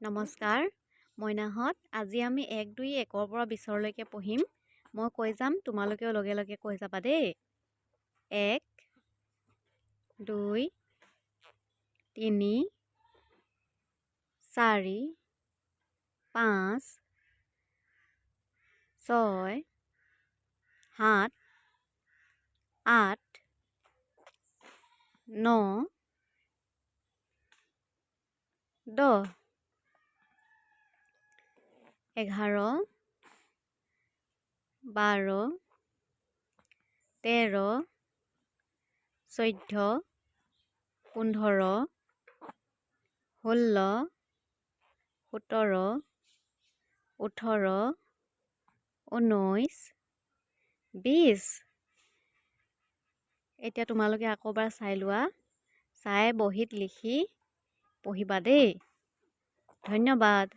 নমস্কাৰ মইনাহঁত আজি আমি এক দুই একৰ পৰা বিছৰলৈকে পঢ়িম। মই কৈ যাম, তোমালোকেও লগে লগে কৈ যাবা দেই। এক, দুই, তিনি, চাৰি, পাঁচ, ছয়, সাত, আঠ, ন, দহ। এঘাৰ, বাৰ, তেৰ, চৈধ্য, পোন্ধৰ, ষোল্ল, সোতৰ, ওঠৰ, ঊনৈছ, বিছ। এতিয়া তোমালোকে আকৌ এবাৰ চাই লোৱা। চাই বহীত লিখি পঢ়িবা দেই। ধন্যবাদ।